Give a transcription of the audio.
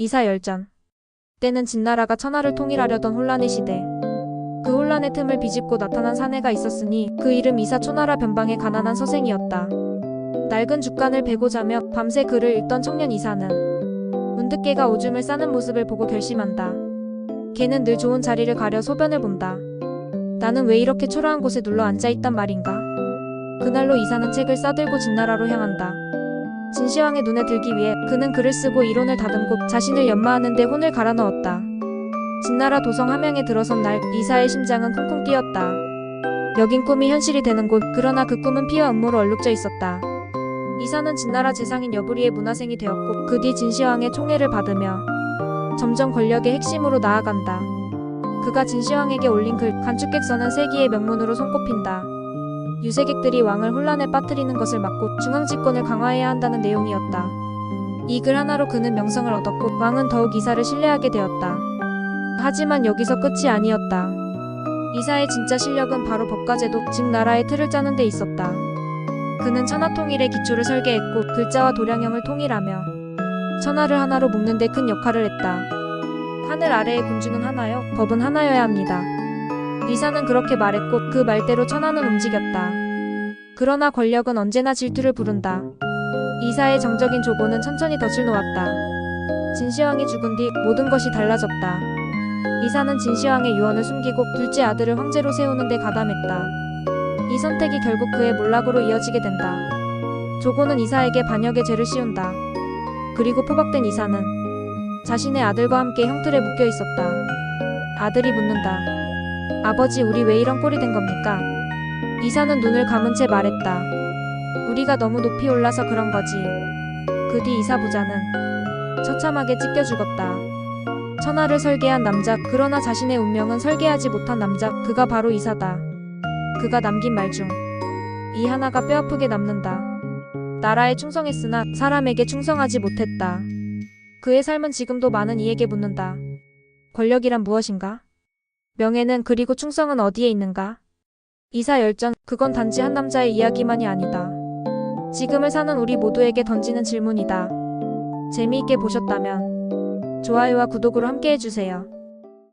이사 열전. 때는 진나라가 천하를 통일하려던 혼란의 시대. 그 혼란의 틈을 비집고 나타난 사내가 있었으니 그 이름 이사 초나라 변방의 가난한 서생이었다. 낡은 죽간을 베고 자며 밤새 글을 읽던 청년 이사는 문득 개가 오줌을 싸는 모습을 보고 결심한다. 개는 늘 좋은 자리를 가려 소변을 본다. 나는 왜 이렇게 초라한 곳에 눌러 앉아 있단 말인가? 그날로 이사는 책을 싸들고 진나라로 향한다. 진시황의 눈에 들기 위해 그는 글을 쓰고 이론을 다듬고 자신을 연마하는 데 혼을 갈아 넣었다. 진나라 도성 함양에 들어선 날 이사의 심장은 쿵쿵 뛰었다. 여긴 꿈이 현실이 되는 곳 그러나 그 꿈은 피와 음모로 얼룩져 있었다. 이사는 진나라 재상인 여부리의 문화생이 되었고 그 뒤 진시황의 총애를 받으며 점점 권력의 핵심으로 나아간다. 그가 진시황에게 올린 글 간축객서는 세기의 명문으로 손꼽힌다. 유세객들이 왕을 혼란에 빠뜨리는 것을 막고 중앙 집권을 강화해야 한다는 내용이었다. 이 글 하나로 그는 명성을 얻었고 왕은 더욱 이사를 신뢰하게 되었다. 하지만 여기서 끝이 아니었다. 이사의 진짜 실력은 바로 법과제도, 즉 나라의 틀을 짜는 데 있었다. 그는 천하 통일의 기초를 설계했고 글자와 도량형을 통일하며 천하를 하나로 묶는 데 큰 역할을 했다. 하늘 아래의 군주는 하나요, 법은 하나여야 합니다. 이사는 그렇게 말했고 그 말대로 천하는 움직였다. 그러나 권력은 언제나 질투를 부른다. 이사의 정적인 조고는 천천히 덫을 놓았다. 진시황이 죽은 뒤 모든 것이 달라졌다. 이사는 진시황의 유언을 숨기고 둘째 아들을 황제로 세우는 데 가담했다. 이 선택이 결국 그의 몰락으로 이어지게 된다. 조고는 이사에게 반역의 죄를 씌운다. 그리고 포박된 이사는 자신의 아들과 함께 형틀에 묶여 있었다. 아들이 묻는다. 아버지, 우리 왜 이런 꼴이 된 겁니까? 이사는 눈을 감은 채 말했다. 우리가 너무 높이 올라서 그런 거지. 그 뒤 이사 부자는 처참하게 찢겨 죽었다. 천하를 설계한 남자, 그러나 자신의 운명은 설계하지 못한 남자, 그가 바로 이사다. 그가 남긴 말 중 이 하나가 뼈아프게 남는다. 나라에 충성했으나 사람에게 충성하지 못했다. 그의 삶은 지금도 많은 이에게 묻는다. 권력이란 무엇인가? 명예는 그리고 충성은 어디에 있는가? 이사 열전, 그건 단지 한 남자의 이야기만이 아니다. 지금을 사는 우리 모두에게 던지는 질문이다. 재미있게 보셨다면 좋아요와 구독으로 함께 해주세요.